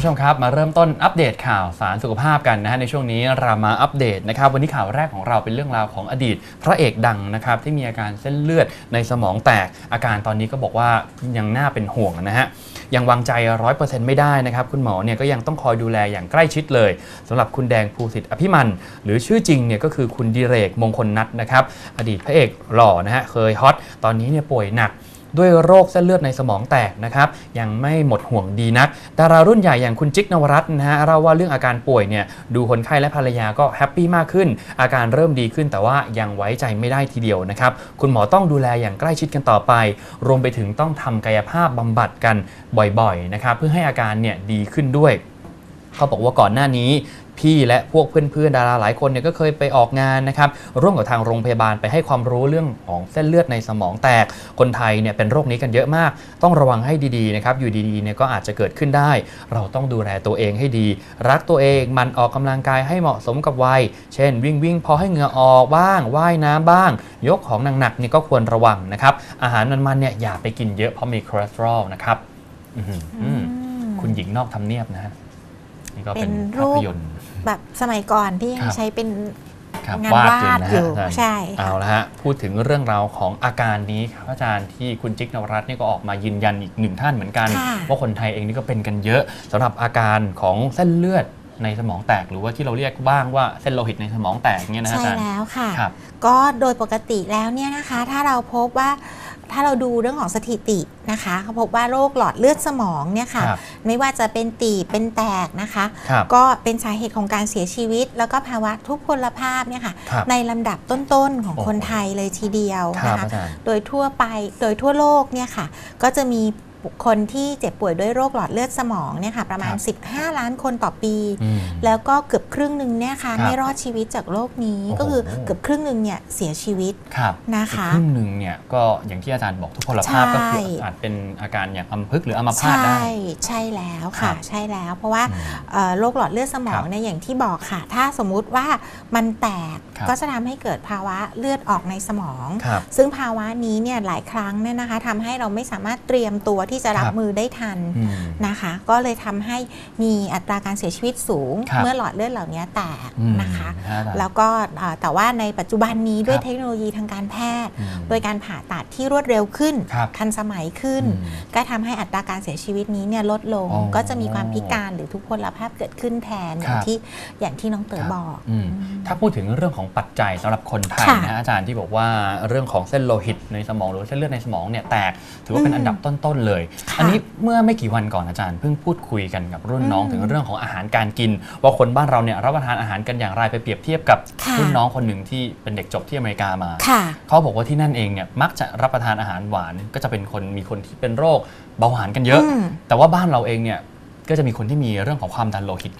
ผู้ชมครับมาเริ่มต้นอัปเดตข่าวสารสุขภาพกันนะฮะในช่วงนี้เรามาอัปเดตนะครับวันนี้ข่าวแรกของเราเป็นเรื่องราวของอดีต พระเอกดังนะครับที่มีอาการเส้นเลือดในสมองแตกอาการตอนนี้ก็บอกว่ายังน่าเป็นห่วงนะฮะยังวางใจ 100%ไม่ได้นะครับ คุณหมอเนี่ยก็ยังต้องคอยดูแลอย่างใกล้ชิดเลยสำหรับคุณแดงภูสิทธิ์อภิมัน หรือชื่อจริงเนี่ยก็คือคุณดิเรกมงคลนัทนะครับอดีตพระเอกหล่อนะฮะเคยฮอตตอนนี้เนี่ยป่วยหนัก ด้วยโรคเส้นเลือดในสมองแตกนะครับยังไม่หมดห่วงดีนัก ดารารุ่นใหญ่อย่างคุณจิ๊กนวรัตน์นะฮะเล่าว่าเรื่องอาการป่วยเนี่ยดูคนไข้และภรรยาก็แฮปปี้มากขึ้น อาการเริ่มดีขึ้นแต่ว่ายังไว้ใจไม่ได้ทีเดียวนะครับคุณหมอต้องดูแลอย่างใกล้ชิดกันต่อไป รวมไปถึงต้องทำกายภาพบำบัดกันบ่อยๆนะครับเพื่อให้อาการเนี่ยดีขึ้นด้วยเขาบอกว่าก่อนหน้านี้ พี่และพวกเพื่อนๆดาราหลายคนเนี่ยก็เคยไปออกงานนะครับร่วมกับทางโรงพยาบาลไปให้ความรู้เรื่องของเส้นเลือดในสมองแตก คนไทยเนี่ยเป็นโรคนี้กันเยอะมาก ต้องระวังให้ดีๆนะครับอยู่ดีๆเนี่ยก็อาจจะเกิดขึ้นได้ เราต้องดูแลตัวเองให้ดี รักตัวเองหมันออกกำลังกายให้เหมาะสมกับวัย เช่น วิ่งวิ่งพอให้เหงื่อออกบ้าง ว่ายน้ำบ้าง ยกของหนักๆเนี่ยก็ควรระวังนะครับอาหารมันๆเนี่ยอย่าไปกินเยอะเพราะมีคอเลสเตอรอลนะครับอื้อหืออคุณหญิงนอกทำเนียบนะฮะนี่ก็เป็นเป็นรูภาปพยนตร์ แบบสมัยก่อนที่ยัคงรับใช้เป็นครับงานวาดวาดจริงนะอยู่ฮะอาจารย์ใช่ค่ะเอาละฮะพูดถึงเรื่องราวของอาการนี้ครับอาจารย์ที่คุณจิ๊กนวรัตน์นี่ก็ออกมายืนยันอีกหนึ่งท่านเหมือนกันค่ะว่าคนไทยเองนี่ก็เป็นกันเยอะสำหรับอาการของเส้นเลือดในสมองแตกหรือว่าที่เราเรียกบ้างว่าเส้นโลหิตในสมองแตกเนี่ยนะฮะใช่อาจารย์แล้วค่ะครับก็โดยปกติแล้วเนี่ยนะคะ ถ้าเราพบว่า ถ้าเราดูเรื่องของสถิตินะคะเขาพบว่าโรคหลอดเลือดสมองเนี่ยค่ะครับไม่ว่าจะเป็นตีบเป็นแตกนะคะครับก็เป็นสาเหตุของการเสียชีวิต แล้วก็ภาวะทุพพลภาพเนี่ยค่ะครับในลำดับต้นๆของโอ้โหคนไทยเลยทีเดียวครับนะคะอาจารย์โดยทั่วไปโดยทั่วโลกเนี่ยค่ะ ก็จะมี บุคคลที่เจ็บป่วยด้วยโรคหลอดเลือดสมองเนี่ยค่ะประมาณครับ15 ล้านคนต่อปีอืมแล้วก็เกือบครึ่งหนึ่งเนี่ยค่ะครับไม่รอดชีวิตจากโรคนี้โอ้โหก็คือเกือบครึ่งหนึ่งเนี่ยเสียชีวิตครับนะคะอีกครึ่งหนึ่งเนี่ยก็อย่างที่อาจารย์บอกทุกพลภาพใช่ก็คืออาจเป็นอาการอย่างอัมพฤกษ์หรืออัมพาใช่ตได้ใช่แล้วครัค่ะบใช่แล้ว เพราะว่าอืมเอ่อโรคหลอดเลือดสมองครับเนี่ยอย่างที่บอกค่ะ ถ้าสมมุติว่ามันแตกครับก็จะทำให้เกิดภาวะเลือดออกในสมองครับซึ่งภาวะนี้เนี่ยหลายครั้งเนี่ยนะคะทำให้เราไม่สามารถเตรียมตัวที่จะรับครับมือได้ทันอืมนะคะ ก็เลยทำให้มีอัตราการเสียชีวิตสูงครับเมื่อหลอดเลือดเหล่านี้แตกอืมนะคะฮะอาจารย์แล้วก็เอ่อแต่ว่าในปัจจุบันนี้ด้วยครับเทคโนโลยีทางการแพทย์อืมโดยการผ่าตัดที่รวดเร็วขึ้นครับทันสมัยขึ้นอืมก็ทำให้อัตราการเสียชีวิตนี้เนี่ยลดลงอ๋อก็จะมีความพิการหรือทุพพลภาพเกิดขึ้นแทนอย่างครับที่อย่างที่น้องเต๋อบอกอืมถ้าพูดถึงเรื่องของปัจจัยสำหรับคนไทยค่ะนะอาจารย์ที่บอกว่าเรื่องของเส้นโลหิตในสมองหรือเส้นเลือดในสมองเนี่ยแตกถือว่าเป็นอืมอันดับต้นๆเลยค่ะอันนี้เมื่อไม่กี่วันก่อนอาจารย์เพิ่งพูดคุยกันกับรุ่นน้องอืมถึงเรื่องของอาหารการกิน ว่าคนบ้านเราเนี่ยรับประทานอาหารกันอย่างไรไปเปรียบเทียบกับค่ะรุ่นน้องคนหนึ่งที่เป็นเด็กจบที่อเมริกามาค่ะเขาบอกว่าที่นั่นเองเนี่ยมักจะรับประทานอาหารหวานก็จะเป็นคนมีคนที่เป็นโรคเบาหวานกันเยอะอืมแต่ว่าบ้านเราเองเนี่ย ก็จะมีคนที่มีเรื่องของความดันโลหิต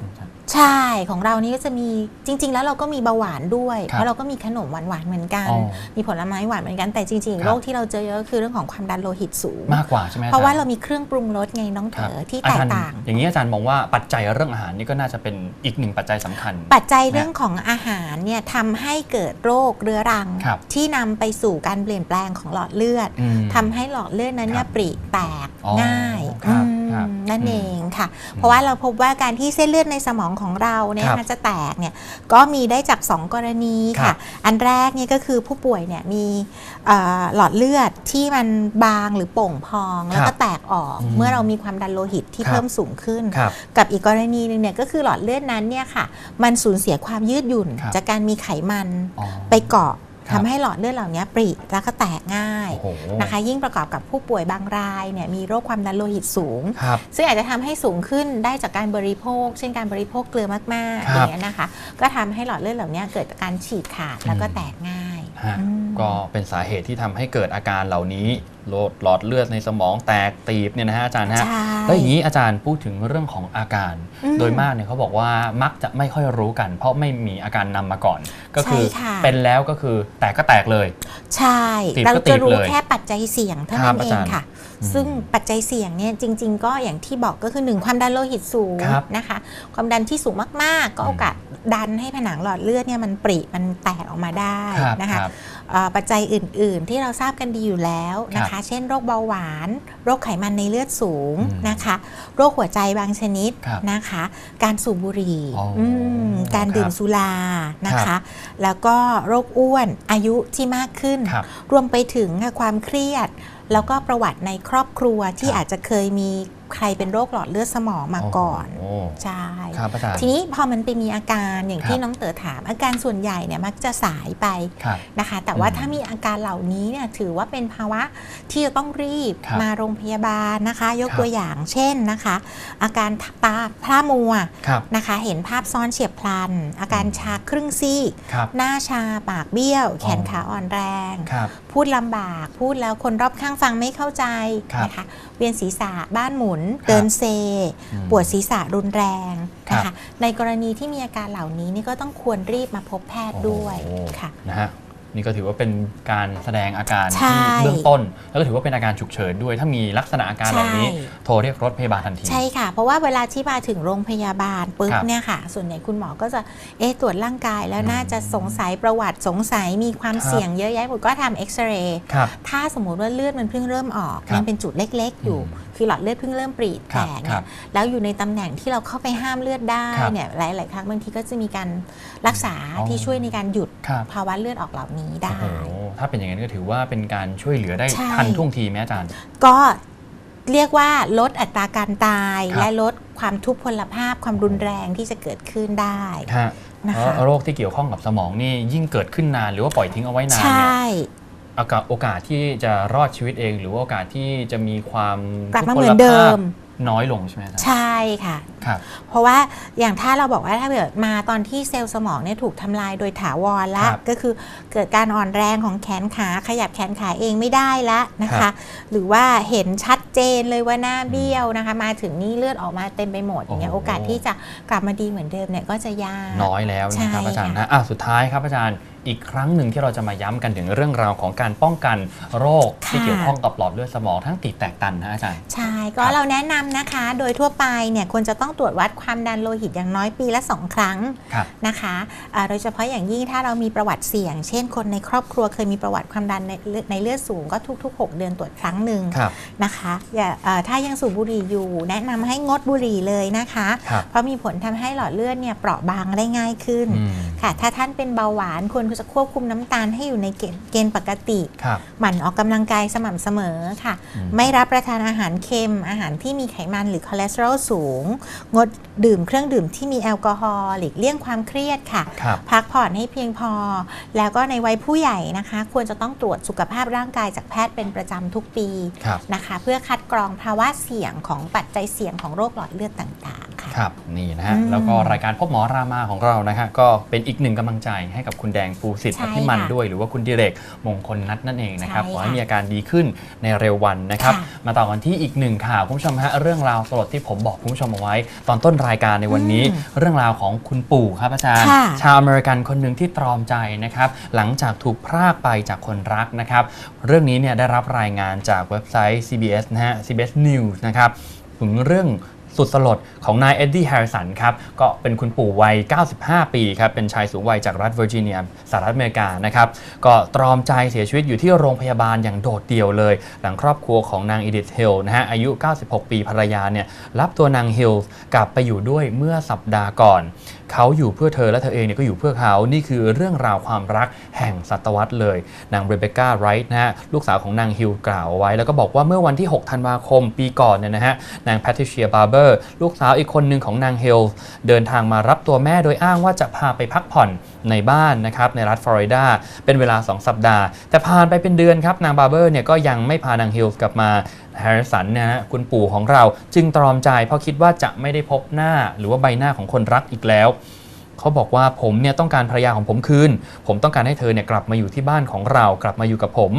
ใช่ของเรานี่ก็จะมีจริง ๆ แล้วเราก็มีเบาหวานด้วยครับเพราะเราก็มีขนมหวานๆเหมือนกัน อ๋อมีผลไม้หวานเหมือนกันแต่จริง ครับๆโรคที่เราเจอเยอะคือเรื่องของความดันโลหิตสูง มากกว่าใช่ไหมเพราะว่าอจเรามีเครื่องปรุงรสไงน้องเถครับอที่อแตจกรย์ต่าง อย่างนี้อาจารย์มองว่าปัจจัยเรื่องอาหารนี่ก็น่าจะเป็นอีกหนึ่งปัจจัยสำคัญ ปัจจัยเรื่องของอาหารเนี่ยทำให้เกิดโรคเรื้อรัง ครับ ที่นำไปสู่การเปลี่ยนแปลงของหลอดเลือดอืม ทำให้หลอดเลือดนั้นเนี่คยรับปริแตกอ๋อง่ายครับ อืมครับ นั่นอืมเองค่ะ เพราะว่าเราพบว่าการที่เส้นเลือดในสมองของเราเนี่ยครับนะคะจะแตกเนี่ยก็มีได้จาก 2 กรณีครัค่ะบอันแรกเนี่ยก็คือผู้ป่วยเนี่ยมีเอ่อหลอดเลือดที่มันบางหรือโป่งพองแล้วก็แตกออกอืมเมื่อเรามีความดันโลหิตที่ครับเพิ่มสูงขึ้นครับกับอีกกรณีหนึงเนี่ยก็คือหลอดเลือดนั้นเนี่ยค่ะ มันสูญเสียความยืดหยุ่นครับจากการมีไขมันอ๋อไปเกาะครับ ทำให้หลอดเลือดเหล่านี้ปริแล้วก็แตกง่ายโอ้โหนะคะ ยิ่งประกอบกับผู้ป่วยบางรายเนี่ยมีโรคความดันโลหิตสูงครับซึ่งอาจจะทำให้สูงขึ้นได้จากการบริโภค เช่นการบริโภคเกลือมากๆคอรับย่างเงี้ยนะคะ ก็ทำให้หลอดเลือดเหล่านี้เกิดการฉีกขาดแล้วก็อืมแตกง่าย ฮะอืมก็เป็นสาเหตุที่ทำให้เกิดอาการเหล่านี้โรคหลอดเลือดในสมองแตกตีบเนี่ยนะฮะอาจารย์ฮะใช่แล้วอย่างนี้อาจารย์พูดถึงเรื่องของอาการอืมโดยมากเนี่ยเขาบอกว่ามักจะไม่ค่อยรู้กัน เพราะไม่มีอาการนำมาก่อน ก็คือใช่ค่ะเป็นแล้วก็คือแตกก็แตกเลย ใช่ตีบเราก็ตีจะบรู้เลยแค่ปัจจัยเสี่ยงเท่าครันั้บนเออางจารย์ค่ะอืม ซึ่งปัจจัยเสี่ยงเนี่ยจริง ๆ ก็อย่างที่บอกก็คือหนึ่งความดันโลหิตสูงครับนะคะ ความดันที่สูงมากๆ ก็อืมโอกาสดันให้ผนังหลอดเลือดเนี่ยมันปริมันแตกออกมาได้ครับนะคะครับเอ่อปัจจัยอื่น ๆ ที่เราทราบกันดีอยู่แล้วนะคะ เช่นโรคเบาหวาน โรคไขมันในเลือดสูงอืมนะคะ โรคหัวใจบางชนิดครับนะคะ การสูบบุหรี่อ๋ออืมการดื่คมรับสุรานะครัคะบแล้วก็โรคอ้วนอายุที่มากขึ้นครับรวมไปถึงค่ะความเครียด แล้วก็ประวัติในครอบครัวที่ครับอาจจะเคยมี ใครเป็นโรคหลอดเลือดสมองมาก่อนโอ้ใช่ครับอาจารย์ทีนี้พอมันไปมีอาการอย่างครับที่น้องเต๋อถาม อาการส่วนใหญ่เนี่ยมักจะสายไปครับนะคะ แต่ว่าอืมถ้ามีอาการเหล่านี้เนี่ยถือว่าเป็นภาวะที่จะต้องรีบครับมาโรงพยาบาลนะคะ ยกครับตัวอย่างเช่นนะคะ อาการตาพร่ามัวครับนะคะ เห็นภาพซ้อนเฉียบพลัน อาการชาครึ่งซีกครับหน้าชาปากเบี้ยว แขนอ๋อขาอ่อนแรงครับพูดลำบากพูดแล้วคนรอบข้างฟังไม่เข้าใจครับนะคะเวียนศีรษะบ้านหมุนครับเดินเซอืมปวดศีรษะรุนแรงนะครัคะบในกรณีที่มีอาการเหล่านี้นี่ก็ต้องควรรีบมาพบแพทย์ด้วยโอ้โหค่ะนะฮะนี่ก็ถือว่าเป็นการแสดงอาการใช่ที่เบื้องต้น แล้วก็ถือว่าเป็นอาการฉุกเฉินด้วย ถ้ามีลักษณะอาการเหล่านี้ใช่โทรเรียกรถพยาบาลทันที ใช่ค่ะ เพราะว่าเวลาที่มาถึงโรงพยาบาลปุ๊บครับเนี่ยค่ะ ส่วนใหญ่คุณหมอก็จะเอ๊ะตรวจร่างกายแล้วอืมน่าจะสงสัยประวัติสงสัยมีความครับเสี่ยงเยอะแยะหมดก็ทำเอ็กซเรย์ครับถ้าสมมุติว่าเลือดมันเพิ่งเริ่มออกครับยังเป็นจุดเล็ก ๆ อยู่อืม คือหลอดเลือดเพิ่งเริ่มปรีดครัแตบกครัเนี่บยแล้วอยู่ในตำแหน่งที่เราเข้าไปห้ามเลือดได้ครับเนี่ยหลาย ๆ ครั้งบางทีก็จะมีการรักษาอ๋อที่ช่วยในการหยุดครับภาวะเลือดออกเหล่านี้ได้โอ้โหถ้าเป็นอย่างนั้นก็ถือว่าเป็นการช่วยเหลือได้ใช่ทันท่วงทีไหมอาจารย์ ก็เรียกว่าลดอัตราการตายครับและลดความทุพพลภาพความรุนแรงที่จะเกิดขึ้นได้ฮะนะคะแล้วโรคที่เกี่ยวข้องกับสมองนี่ยิ่งเกิดขึ้นนานหรือว่าปล่อยทิ้งเอาไว้นานใช เนี่ย่โอกาสโอกาสที่จะรอดชีวิตเอง หรือว่าโอกาสที่จะมีความกลับมาทุพพเหมือนเดิมภาพน้อยลงใช่ไหมอาจารย์ใช่ค่ะครับเพราะว่าอย่างถ้าเราบอกว่าถ้าเกิดมาตอนที่เซลล์สมองเนี่ยถูกทำลายโดยถาวรละครับก็คือเกิดการอ่อนแรงของแขนขาขยับแขนขาเองไม่ได้ละนะครัคะบหรือว่าเห็นชัดเจนเลยว่าหน้าเบี้ยวนะคะ มาถึงนี่เลือดออกมาเต็มไปหมดอย่างเงี้ยโอ้โอกาสที่จะกลับมาดีเหมือนเดิมเนี่ยก็จะยากน้อยแล้วนะครับใช่อาจารย์ค่ะนะอะสุดท้ายครับอาจารย์อีกครั้งหนึ่งที่เราจะมาย้ำกันถึงเรื่องราวของการป้องกันโรคที่เกี่ยวข้องกับหลอดเลือดสมองทั้งตีบแตกตันนะอาจารย์ ใช่ก็ครับเราแนะนำนะคะ โดยทั่วไปเนี่ยควรจะต้องตรวจวัดความดันโลหิตอย่างน้อยปีละ 2 ครั้งครับ นะคะอ่าโดยเฉพาะอย่างยิ่งถ้าเรามีประวัติเสี่ยง เช่นคนในครอบครัวเคยมีประวัติความดันในเลือดในเลือดสูงก็ทุก ๆ 6 เดือนตรวจครั้งหนึ่งครับ นะคะอย่าเอ่อถ้ายังสูบบุหรี่อยู่ แนะนำให้งดบุหรี่เลยนะคะ ครับเพราะมีผลทำให้หลอดเลือดเนี่ยเปราะบางได้ง่ายขึ้น อืม ค่ะ ถ้าท่านเป็นเบาหวานควรจะควบคุมน้ำตาลให้อยู่ในเกณฑ์เกณฑ์ปกติครับหมั่นออกกำลังกายสม่ำเสมอค่ะอืมไม่รับประทานอาหารเค็ม อาหารที่มีไขมันหรือคอเลสเตอรอลสูง งดดื่มเครื่องดื่มที่มีแอลกอฮอล์หลีกเลี่ยงความเครียดค่ะครับพักผ่อนให้เพียงพอ แล้วก็ในวัยผู้ใหญ่นะคะ ควรจะต้องตรวจสุขภาพร่างกายจากแพทย์เป็นประจำทุกปีครับนะคะ เพื่อคัดกรองภาวะเสี่ยงของปัจจัยเสี่ยงของโรคหลอดเลือดต่างๆค่ะครับนี่นะฮะอืมแล้วก็รายการพบหมอรามาของเรานะฮะก็เป็นอีกหนึ่งกำลังใจให้กับคุณแดงปูสิทธิ์ใช่อภิมันค่ะด้วย หรือว่าคุณดิเรกมงคลนัทนั่นเองนะครับใช่ขอให้ค่ะมีอาการดีขึ้นในเร็ววันนะครับ ค่ะมาต่อกันที่อีกหนึ่งข่าวคุณผู้ชมฮะเรื่องราวสลดที่ผมบอกคุณผู้ชมเอาไว้ ตอนต้นรายการในวันนี้อืมเรื่องราวของคุณปู่ครับอาจารย์ ค่ะ ชาวอเมริกันคนหนึ่งที่ตรอมใจนะครับ หลังจากถูกพรากไปจากคนรักนะครับ เรื่องนี้เนี่ยได้รับรายงานจากเว็บไซต์ CBS นะฮะ CBS News นะครับ ถึงเรื่อง สุดสลดของนายเอ็ดดี้แฮร์สันครับก็เป็นคุณปู่วัย 95 ปีครับเป็นชายสูงวัยจากรัฐเวอร์จิเนียสหรัฐอเมริกานะครับก็ตรอมใจเสียชีวิตอยู่ที่โรงพยาบาลอย่างโดดเดี่ยวเลย หลังครอบครัวของนางอีดิธฮิลนะฮะอายุ 96 ปีภรรยาเนี่ยรับตัวนางฮิลกลับไปอยู่ด้วยเมื่อสัปดาห์ก่อน เขาอยู่เพื่อเธอและเธอเองเนี่ยก็อยู่เพื่อเขา นี่คือเรื่องราวความรักแห่งศตวรรษเลย นางเรเบคก้าไรท์นะฮะลูกสาวของนางฮิลกล่าวไว้ แล้วก็บอกว่าเมื่อวันที่ 6 ธันวาคมปีก่อนเนี่ยนะฮะนางแพทริเชียบาร์เบอร์ลูกสาวอีกคนหนึ่งของนางฮิลเดินทางมารับตัวแม่โดยอ้างว่าจะพาไปพักผ่อนในบ้านนะครับในรัฐฟลอริดาเป็นเวลา 2 สัปดาห์ แต่ผ่านไปเป็นเดือนครับนางบาร์เบอร์เนี่ยก็ยังไม่พานางฮิลกลับมา แฮร์ริสันเนี่ยนะฮะคุณปู่ของเราจึงตรอมใจเพราะคิดว่าจะไม่ได้พบหน้าหรือว่าใบหน้าของคนรักอีกแล้วเขาบอกว่าผมเนี่ยต้องการภรรยาของผมคืน ผมต้องการให้เธอเนี่ยกลับมาอยู่ที่บ้านของเรา กลับมาอยู่กับผม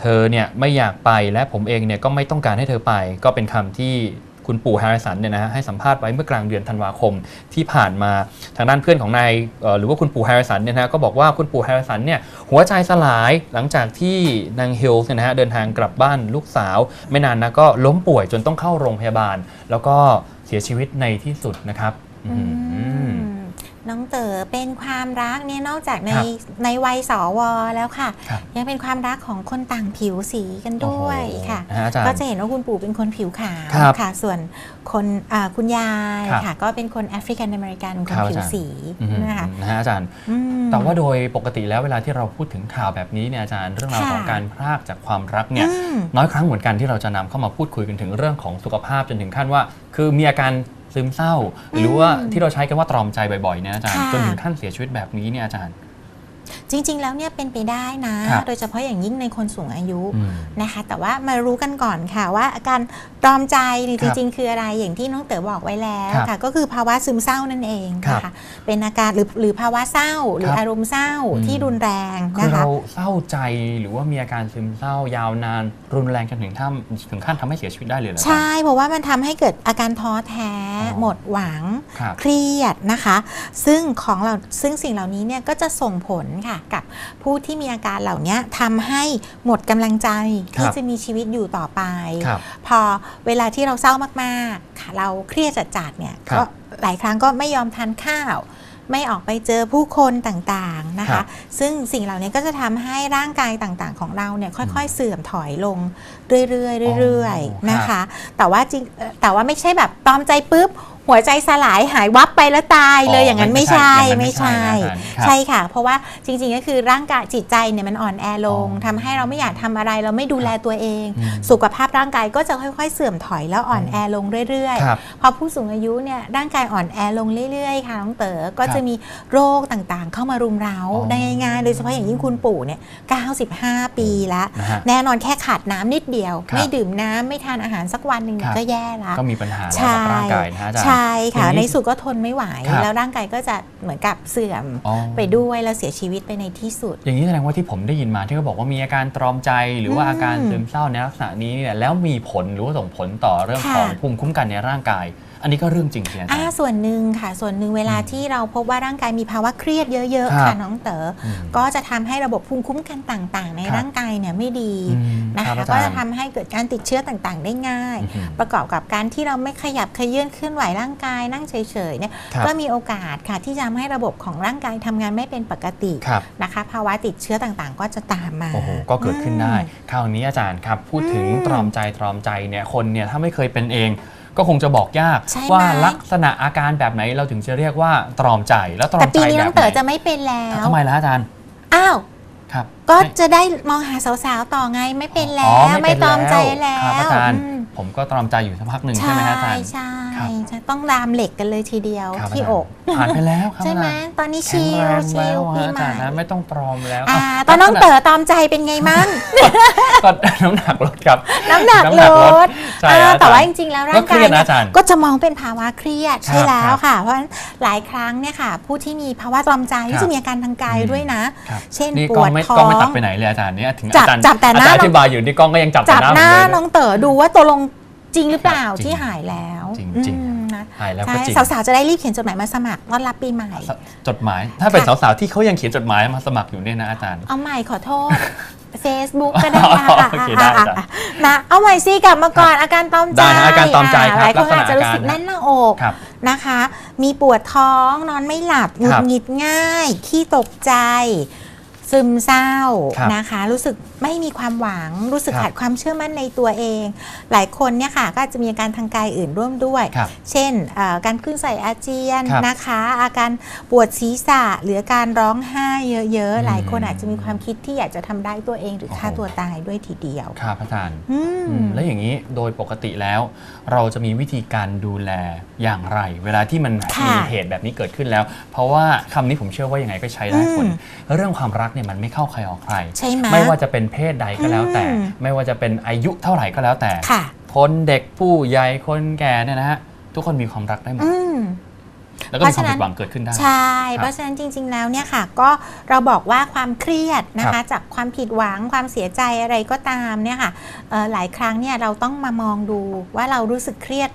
เธอเนี่ยไม่อยากไปและผมเองเนี่ยก็ไม่ต้องการให้เธอไป ก็เป็นคำที่ คุณปู่แฮร์ริสันเนี่ยนะฮะให้สัมภาษณ์ไว้เมื่อกลางเดือนธันวาคมที่ผ่านมาทางด้านเพื่อนของนายหรือว่าคุณปู่แฮร์ริสันเนี่ยนะฮะก็บอกว่าคุณปู่แฮร์ริสันเนี่ยหัวใจสลายหลังจากที่นางฮิลส์เนี่ยนะฮะเดินทางกลับบ้านลูกสาว ไม่นานนะก็ล้มป่วยจนต้องเข้าโรงพยาบาล แล้วก็เสียชีวิตในที่สุดนะครับ อืม น้องเต๋อเป็นความรักเนี่ยนอกจากในครับในวัยสวแล้วค่ะ ครับ ยังเป็นความรักของคนต่างผิวสีกันด้วยโอ้โหค่ะนะฮะอาจารย์ ก็จะเห็นว่าคุณปู่เป็นคนผิวขาวครับค่ะ ส่วนคนอ่าคุณยายครับค่ะ ก็เป็นคนแอฟริกันอเมริกันคคนรับผิวอาจารย์ สีอืมนะคะนะฮะอาจารย์ อืม แต่ว่าโดยปกติแล้วเวลาที่เราพูดถึงข่าวแบบนี้เนี่ยอาจารย์เรื่องราวค่ะ ของการพรากจากความรักเนี่ยอืม น้อยครั้งเหมือนกันที่เราจะนำเข้ามาพูดคุยกันถึงเรื่องของสุขภาพจนถึงขั้นว่า คือมีอาการ ซึมเศร้า หรือว่าที่เราใช้กันว่าตรอมใจบ่อยๆเนี่ยอาจารย์ค่ะ จนถึงขั้นเสียชีวิตแบบนี้เนี่ยอาจารย์ จริง ๆ แล้วเนี่ยเป็นไปได้นะ ครับโดยเฉพาะอย่างยิ่งในคนสูงอายุอืมนะคะ แต่ว่ามารู้กันก่อนค่ะว่าอาการตรอมใจเนี่ยคจรับริง ๆ คืออะไรอย่างที่น้องเต๋อบอกไว้แล้วครับค่ะ ก็คือภาวะซึมเศร้านั่นเองครับนะคะเป็นอาการหรือหรือภาวะเศร้า หรือครับอารมณ์เศร้าอืม ที่รุนแรงคือนะคะ เราเศร้าใจหรือว่ามีอาการซึมเศร้ายาวนานรุนแรงจนถึงท่าถึงขั้นทำให้เสียชีวิตได้เลยเหรออาจารย์ใช่เพราะว่ามันทำให้เกิดอาการท้อแท้ อ๋อ หมดหวัง ครับ เครียดนะคะ ซึ่งของเราซึ่งสิ่งเหล่านี้เนี่ยก็จะส่งผลค่ะกับผู้ที่มีอาการเหล่านี้ทำให้หมดกำลังใจครับที่จะมีชีวิตอยู่ต่อไปครับพอเวลาที่เราเศร้ามากๆค่ะเราเครียดจัดๆเนี่ยครับก็หลายครั้งก็ไม่ยอมทานข้าวไม่ออกไปเจอผู้คนต่างๆนะครัคะบซึ่งสิ่งเหล่านี้ก็จะทำให้ร่างกายต่างๆ ของเราเนี่ยค่อยๆ เสื่อมถอยลงเรื่อยๆเรื่อยอ๋อๆนะคะ แต่ว่าจริงเอ่อแต่ว่าไม่ใช่แบบตอมใจปุ๊บ หัวใจสลายหายวับไปแล้วตายเลยอ๋ออย่างนั้นไม่ไม่ใช่ใช่อย่างนั้นไม่ไม่ใช่ใช่นะอาจารย์ครับใช่ค่ะ เพราะว่าจริงๆก็คือร่างกายจิตใจเนี่ยมันอ่อนแอลงอ๋อทำให้เราไม่อยากทำอะไรเราไม่ดูแลตัวเองอืมสุขภาพร่างกายก็จะค่อยๆ เสื่อมถอยแล้วอ่อนแอลงเรื่อยครับๆพอผู้สูงอายุเนี่ยร่างกายอ่อนแอลงเรื่อยๆค่ะน้องเต๋อก็จะมีโรคต่างๆ เข้ามารุมเร้าอ๋อได้ง่ายๆโดยเฉพาะอย่างยิ่งคุณปู่เนี่ย95 ปีแล้วนะฮะแน่นอนแค่ขาดน้ำนิดเดียวครับไม่ดื่มน้ำไม่ทานอาหารสักวันหนึ่งเนี่ยครับก็แย่ละก็มีปัญหาแล้วใช่กับร่างกายนะฮะอาจารย์ใช่ค่ะอย่างในนี้สุดก็ทนไม่ไหวครับแล้วร่างกายก็จะเหมือนกับเสื่อมอ๋อไปด้วยแล้วเสียชีวิตไปในที่สุด อย่างนี้แสดงว่าที่ผมได้ยินมาที่เขาบอกว่ามีอาการตรอมใจหรือว่าอืมอาการซึมเศร้าในลักษณะนี้เนี่ยแล้วมีผลหรือว่าส่งผลต่อเรื่องค่ะของภูมิคุ้มกันในร่างกาย อันนี้ก็เรื่องจริงสิอาจารอ่าย์ส่วนหนึ่งค่ะ ส่วนหนึ่งเวลาอืมที่เราพบว่าร่างกายมีภาวะเครียดเยอะครัๆบค่ะน้องเต๋ออมก็จะทำให้ระบบภูมิคุ้มกันต่าง ๆ ในครับร่างกายเนี่ยไม่ดีอืมนะครัคะบอาก็จารจะย์ทำให้เกิดการติดเชื้อต่างๆ ได้ง่ายอืมประกอบกับการที่เราไม่ขยับเขยื่นเคลื่อนไหวร่างกายนั่งเฉยๆเนี่ยครับก็มีโอกาสค่ะที่จะทำให้ระบบของร่างกายทำงานไม่เป็นปกติครับนะคะ ภาวะติดเชื้อต่างๆ ก็จะตามมาโอ้โหก็เกิดขึ้นได้อืมคราวนี้อาจารย์ครับพูดถึงอืมตรอมใจตรอมใจเนี่ยคนเนี่ยถ้าไม่เคยเป็นเอง ก็คงจะบอกยากใช่ไหม ว่าลักษณะอาการแบบไหนเราถึงจะเรียกว่าตรอมใจแล้วตรอแต่มปีใจนี้แบน้อบงไหเต๋อนจะไม่เป็นแล้ว ทำไมล่ะอาจารย์อ้าว ครับก็ไม่จะได้มองหาสาวๆ ต่อไงไม่เป็นแล้อ๋อว ไม่ตอมใจแล้ครับวอาจารย์ อืมผมก็ตรอมใจอยู่สักพักหนึ่งใช่ใช่ไหมฮะอาจารย์ ใช่ครับใช่ต้องรามเหล็กกันเลยทีเดียวครับที่อาจารย์ อก ผ่านไปแล้วครับใช่ไหมอาจารย์ตอนนี้แข็ชิงลแรงชิแล้วลปีฮะอาใหจาม่รย์นะไม่ต้องตรอมแล้วอ่าเาตอนน้องลักษณะเต๋อตอมใจเป็นไงมั่ง ก็น้ำหนักลดครับ น้ำหนักลดใช่อ่าอาจารย์แต่ว่าจริงๆแล้วร่างก็เครีกายยดนะอาจารย์ก็จะมองเป็นภาวะเครียดใช่ครับแล้วครับค่ะ เพราะฉะนั้นหลายครั้งเนี่ยค่ะ ผู้ที่มีภาวะตรอมใจครับก็จะมีอาการทางกายอืมด้วยนะครับเช่นนี่ปกล้อวงดไม่ท้กล้องอไม่ตัดงไปไหนเลยอาจารย์เนี่ยถึงจับอาจารย์จับแต่หน้าอาจารย์อธิบายอยู่นี่กล้องก็ยังจับแต่จับหน้าหน้าผมเลยน้องเต๋อดูว่าตกลง จริงหรือเปล่าจริงที่หายแล้วจริงๆอืมนะหายแล้วใช่ก็จริงสาวๆจะได้รีบเขียนจดหมายมาสมัครต้อนรับปีใหม่ จดหมาย ถ้าเป็นค่ะสาวๆที่เขายังเขียนจดหมายมาสมัครอยู่เนี่ยนะอาจารย์เอาใหม่ขอโทษ Facebook ก็ได้ค่ะอ๋อโอเคได้อะจ้ะอะนะเอาใหม่สิกลับมาก่อนอาการตอมใจได้ฮะอาการตอมใจครับหลายคนลักษณะอาจจะรู้สึกอาการแน่นหน้าอกครับนะคะ มีปวดท้องนอนไม่หลับหงุครัดบหงิดง่าย ขี้ตกใจ ซึมเศร้าครับนะคะ รู้สึก ไม่มีความหวังรู้สึกครับขาดความเชื่อมั่นในตัวเอง หลายคนเนี่ยค่ะก็อาจจะมีอาการทางกายอื่นร่วมด้วยครับเช่นเอ่อการขึ้นใส่อาเจียนครับนะคะ อาการปวดศีรษะหรือการร้องไห้เยอะอืมๆหลายคนอาจจะมีความคิดที่อยากจะทำได้ายตัวเองหรือฆ่าโอ้โหตัวตายด้วยทีเดียวครับอาจารย์อืมอืมแล้วอย่างนี้โดยปกติแล้ว เราจะมีวิธีการดูแลอย่างไร เวลาที่มันค่ะมีเหตุแบบนี้เกิดขึ้นแล้ว เพราะว่าคำนี้ผมเชื่อว่ายังไงก็ใช้ได้ผลอืมเรื่องความรักเนี่ยมันไม่เข้าใครออกใครใช่ไหมไม่ว่าจะเป็นเพศใดก็แล้วแต่อืมไม่ว่าจะเป็นอายุเท่าไหร่ก็แล้วแต่ค่ะคนเด็กผู้ใหญ่คนแก่เนี่ยนะฮะทุกคนมีความรักได้หมดอืมแล้วก็มีเพราะฉะนั้นความผิดหวังเกิดขึ้นได้ ใช่ เพราะฉะนั้นจริง ๆ แล้วเนี่ยค่ะ ก็เราบอกว่าความเครียดนะครัคะบจากความผิดหวังความเสียใจอะไรก็ตามเนี่ยค่ะเอ่อหลายครั้งเนี่ยเราต้องมามองดูว่าเรารู้สึกเครียด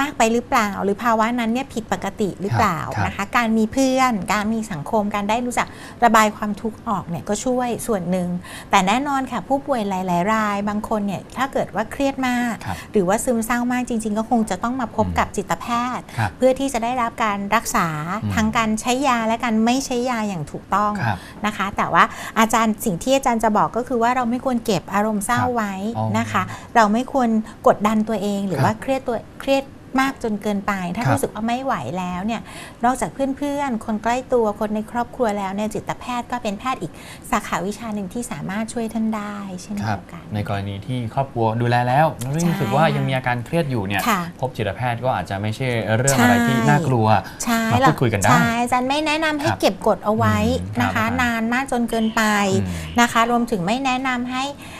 มากไปหรือเปล่า หรือภาวะนั้นเนี่ยผิดปกติหรือเปล่าครับนะคะการมีเพื่อน การมีสังคมการได้รู้จักระบายความทุกข์ออกเนี่ยก็ช่วยส่วนหนึ่ง แต่แน่นอนค่ะผู้ป่วยหลาย ๆ ราย บางคนเนี่ยถ้าเกิดว่าเครียดมากครับหรือว่าซึมเศร้ามากจริง ๆ ก็คงจะต้องมาพบอืมกับจิตแพทย์ครับเพื่อที่จะได้รับการรักษาอืมทั้งการใช้ยาและการไม่ใช้ยาอย่างถูกต้องครับนะคะ แต่ว่าอาจารย์สิ่งที่อาจารย์จะบอกก็คือว่าเราไม่ควรเก็บอารมณ์เศร้าครับไว้อ๋อนะคะ เราไม่ควรกดดันตัวเองหรือครับว่าเครียดตัวเครียด มากจนเกินไป ถ้าครับรู้สึกว่าไม่ไหวแล้วเนี่ยนอกจากเพื่อนๆ คนใกล้ตัวคนในครอบครัวแล้วเนี่ยจิตแพทย์ก็เป็นแพทย์อีกสาขาวิชาหนึ่งที่สามารถช่วยท่านได้เช่นคเดีรับยวกันในกรณีที่ครอบครัวดูแลแล้วแล้วรู้สึกว่ายังมีอาการเครียดอยู่เนี่ยค่ะพบจิตแพทย์ก็อาจจะไม่ใช่เรื่องใช่อะไรที่น่ากลัวใช่มาเราพูดคุยกันได้ใช่อาจารย์ไม่แนะนำให้ครับเก็บกดเอาไว้อืมนะครัคะบนานมากจนเกินไปอืมนะคะ รวมถึงไม่แนะนำให้เอ่อ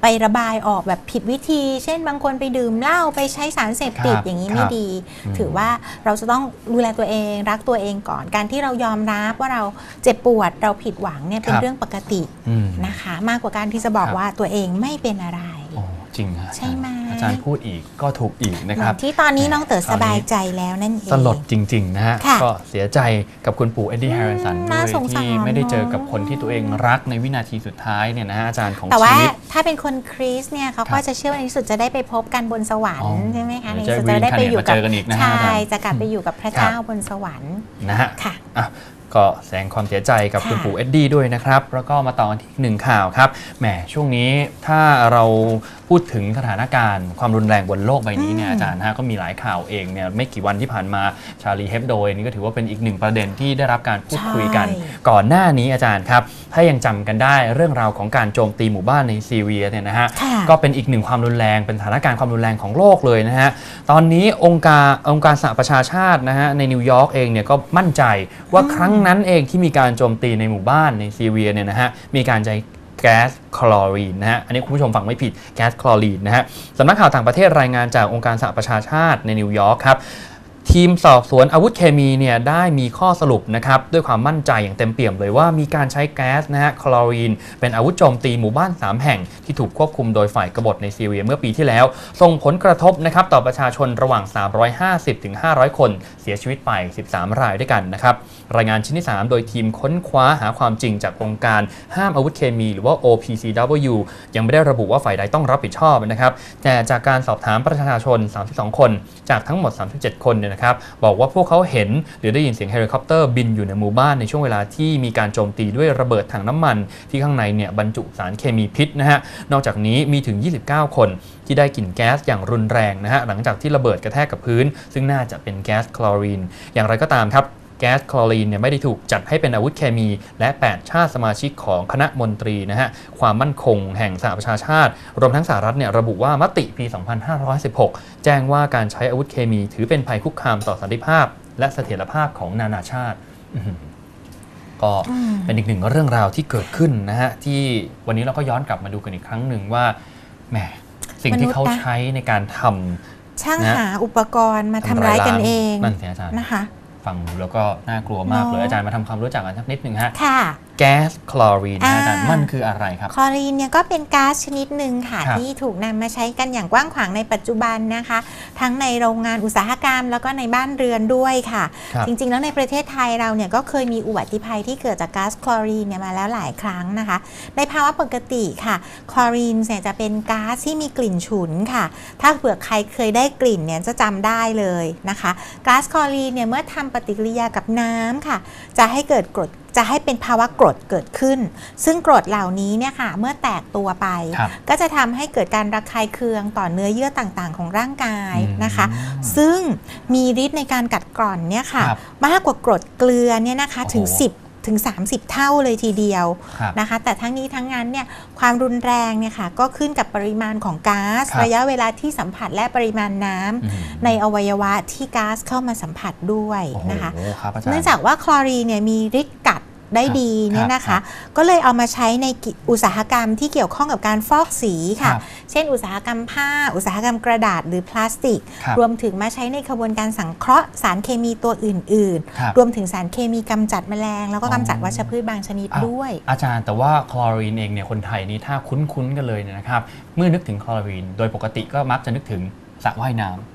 ไประบายออกแบบผิดวิธี เช่นบางคนไปดื่มเหล้าไปใช้สารเสพติดครับอย่างนี้คไม่รับดีอืมถือว่าเราจะต้องดูแลตัวเองรักตัวเองก่อน การที่เรายอมรับว่าเราเจ็บปวดเราผิดหวังเนี่ยเป็นครับเรื่องปกติอืมนะคะ มากกว่าการที่จะบอกครับว่าตัวเองไม่เป็นอะไรโอ้จริงฮะใช่ไหม อาจารย์พูดอีกก็ถูกอีกนะเหคมืรัอบนที่ตอนนี้น้องเต๋อคราวนี้สบายใจแล้วนั่นเองสลดจริง ๆ นะฮะค่ะก็เสียใจกับคุณปู่เอ็ดดี้แฮร์ริสันอืมด้น่าวยสงสารที่ไม่ได้เจอกับเนอะคนที่ตัวเองรักในวินาทีสุดท้ายเนี่ยนะฮะอาจารย์ของแต่ว่าชีวิตถ้าเป็นคนคริสต์เนี่ยเขาครัก็บจะเชื่อว่าในที่สุดจะได้ไปพบกันบนสวรรอ๋ค์อใช่ไหมคะในเดี๋ยวที่สุดจะได้ไปอยู่จะ reincarnate มาเจอกันอีกนะฮะใช่อาจารย์จะกลับไปอยู่กับพระครับเจ้าบนสวรรค์นะฮะค่ะอะ ก็แสดงความเสียใจกับค่ะคุณปู่เอ็ดดี้ด้วยนะครับ แล้วก็มาต่อกันที่อีกหนึ่งข่าวครับแหมช่วงนี้ถ้าเราพูดถึงสถานการณ์ความรุนแรงบนโลกใบนี้เนี่ยอืมอาจารย์ฮะก็มีหลายข่าวเองเนี่ยไม่กี่วันที่ผ่านมาชาลีเฮปโดนี่ก็ถือว่าเป็นอีกหนึ่งประเด็นที่ได้รับการพูดคุยกันใช่ก่อนหน้านี้อาจารย์ครับ ถ้ายังจำกันได้เรื่องราวของการโจมตีหมู่บ้านในซีเรียเนี่ยนะฮะค่ะก็เป็นอีกหนึ่งความรุนแรงเป็นสถานการณ์ความรุนแรงของโลกเลยนะฮะตอนนี้องค์การองค์การสหประชาชาตินะฮะในนิวยอร์กเองเนี่ยก็มั่นใจว่าครั้งนั้นเองที่มีการโจมตีในหมู่บ้านในซีเรียเนี่ยนะฮะมีการใช้แก๊สคลอรีนนะฮะ อันนี้คุณผู้ชมฟังไม่ผิดแก๊สคลอรีนนะฮะสำนักข่าวต่างประเทศรายงานจากองค์การสหประชาชาติในนิวยอร์กครับ ทีมสอบสวนอาวุธเคมีเนี่ยได้มีข้อสรุปนะครับด้วยความมั่นใจอย่างเต็มเปี่ยมเลยว่ามีการใช้แก๊สนะฮะคลอรีน เป็นอาวุธโจมตีหมู่บ้าน 3 แห่ง ที่ถูกควบคุมโดยฝ่ายกบฏในซีเรียเมื่อปีที่แล้ว ส่งผลกระทบนะครับต่อประชาชนระหว่าง 350ถึง500 คน เสียชีวิตไป 13 รายด้วยกันนะครับรายงานชิ้นที่ 3 โดยทีมค้นคว้าหาความจริงจากองค์การห้ามอาวุธเคมี หรือว่า OPCW ยังไม่ได้ระบุว่าฝ่ายใดต้องรับผิดชอบนะครับแต่จากการสอบถามประชาชน 32 คน จากทั้งหมด 37 คนเนี่ยนะครับบอกว่าพวกเขาเห็นหรือได้ยินเสียงเฮลิคอปเตอร์บินอยู่ในหมู่บ้านในช่วงเวลาที่มีการโจมตีด้วยระเบิดถังน้ำมัน ที่ข้างในเนี่ยบรรจุสารเคมีพิษนะฮะนอกจากนี้มีถึง 29 คนที่ได้กลิ่นแก๊สอย่างรุนแรงนะฮะหลังจากที่ระเบิดกระแทกกับพื้น ซึ่งน่าจะเป็นแก๊สคลอรีน อย่างไรก็ตามครับ แก๊สคลอรีนเนี่ยไม่ได้ถูกจัดให้เป็นอาวุธเคมี และ 8 ชาติสมาชิกของคณะมนตรีนะฮะความมั่นคงแห่งสหประชาชาติ รวมทั้งสหรัฐเนี่ยระบุว่ามติปี 2516 แจ้งว่าการใช้อาวุธเคมี ถือเป็นภัยคุกคามต่อสันติภาพ และเสถียรภาพของนานาชาติอื้อหือก็อืมเป็นอีกหนึ่งเรื่องราวที่เกิดขึ้นนะฮะที่วันนี้เราก็ย้อนกลับมาดูกันอีกครั้งหนึ่งว่าแหมสิ่งที่เขามนุษย์นะใช้ในการทำช่างนะหาอุปกรณ์มาทำร้ายกันเองนั่นสิอาจารย์นะคะ ฟังดูแล้วก็น่ากลัวมากเลยเนอะอาจารย์มาทำความรู้จักกันสักนิดหนึ่งฮะค่ะแก๊สคลอรีนนะฮะอ่าอาจารย์มันคืออะไรครับ คลอรีนเนี่ยก็เป็นก๊าซชนิดหนึ่งค่ะ ครับ ที่ถูกนำมาใช้กันอย่างกว้างขวางในปัจจุบันนะคะ ทั้งในโรงงานอุตสาหกรรม แล้วก็ในบ้านเรือนด้วยค่ะ ครับ จริง ๆ แล้วในประเทศไทยเราเนี่ยก็เคยมีอุบัติภัยที่เกิดจากก๊าซคลอรีนเนี่ยมาแล้วหลายครั้งนะคะ ในภาวะปกติค่ะ คลอรีนเนี่ยจะเป็นก๊าซที่มีกลิ่นฉุนค่ะ ถ้าเผื่อใครเคยได้กลิ่นเนี่ยจะจำได้เลยนะคะ ก๊าซคลอรีนเนี่ยเมื่อทำปฏิกิริยากับน้ำค่ะ จะให้เกิดกรด จะให้เป็นภาวะกรดเกิดขึ้น ซึ่งกรดเหล่านี้เนี่ยค่ะเมื่อแตกตัวไปครับก็จะทำให้เกิดการระคายเคืองต่อเนื้อเยื่อต่างๆ ของร่างกายนะคะอืมซึ่งมีฤทธิ์ในการกัดกร่อนเนี่ยค่ะครับมากกว่ากรดเกลือเนี่ยนะคะถึงโอ้โห10ถึง 30 เท่าเลยทีเดียวครับนะคะ แต่ทั้งนี้ทั้งนั้นเนี่ยความรุนแรงเนี่ยค่ะก็ขึ้นกับปริมาณของก๊าซครับระยะเวลาที่สัมผัสและปริมาณน้ำอืมในอวัยวะที่ก๊าซเข้ามาสัมผัสด้วยโอ้โหนะคะครับอาจารย์เนื่องจากว่าคลอรีนเนี่ยมีฤทธิ์กัด ได้ครับดีเนี่คยรับนะครัคะบก็เลยเอามาใช้ในกิอุตสาหกรรมที่เกี่ยวข้องกับการฟอกสีค่ะครับเช่น อุตสาหกรรมผ้า อุตสาหกรรมกระดาษหรือพลาสติกครับรวมถึงมาใช้ในกระบวนการสังเคราะห์สารเคมีตัวอื่นครับๆรวมถึงสารเคมีกำจัดแมลง แล้วก็อ๋อกำจัดวัชพืชบางชนิดอ้าวด้วย อาจารย์แต่ว่าคลอรีนเองเนี่ยคนไทยนี่ถ้าคุ้นๆกันเลยเนี่ยนะครับเมื่อนึกถึงคลอรีน โดยปกติก็มักจะนึกถึงสระว่ายน้ำอืมม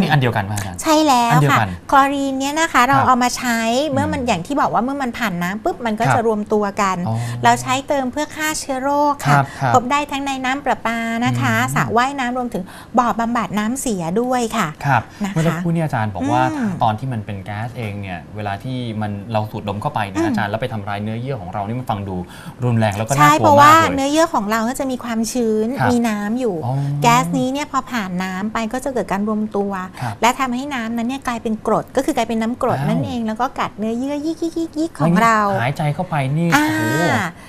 นี่อันเดียวกันไหมอาจารย์ ใช่แล้วอันเดียวค่ะกันคลอรีนเนี่ยนะคะเราครับเอามาใช้เมื่ออมมันอย่างที่บอกว่าเมื่อมันผ่านน้ำปุ๊บมันก็ครับจะรวมตัวกันอ๋อเราใช้เติมเพื่อฆ่าเชื้อโรคครัค่ะบครับพบได้ทั้งในน้ำประปานะคะอืมสระว่ายน้ำรวมถึงบ่อบำบัดน้ำเสียด้วยค่ะครับนะคะเมื่อสักครู่นี้อาจารย์บอกว่าอืมตอนที่มันเป็นแก๊สเองเนี่ยเวลาที่มันเราสูดดมเข้าไปเนยอืมอาจารย์แล้วไปทำร้ายเนื้อเยื่อของเรานี่มันฟังดูรุนแรงแล้วก็น่าใช่กเพลัวราะว่ามากเลเนื้ยอเยื่อของเราก็จะมีความชื้นครับมีน้ำอยู่อ๋อแก๊สนี้เนี่ยพอผ่านน้ำไปก็จะเกิดการรวมตัวครับและทำให้น้ำนั้นเนี่ยกลายเป็นกรดก็คือกลายเป็นน้ำกรดอ้าวนั่นเองแล้วก็กัดเนื้อเยื่อยิกยิกยิกยิกของแล้วนี่เรา หายใจเข้าไปนี่อ่าโอ้โห